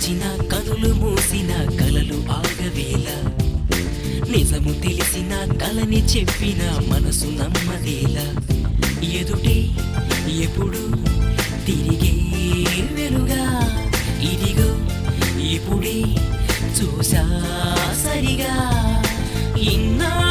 తెరిచిన కనులు మూసిన కలలు ఆగవేల నిజము తెలిసిన కలని చెప్పిన మనసు నమ్మదేల ఎదుటి ఎప్పుడు తిరిగే వెలుగా? ఇదిగో ఇప్పుడే చూసా సరిగా. ఇన్నా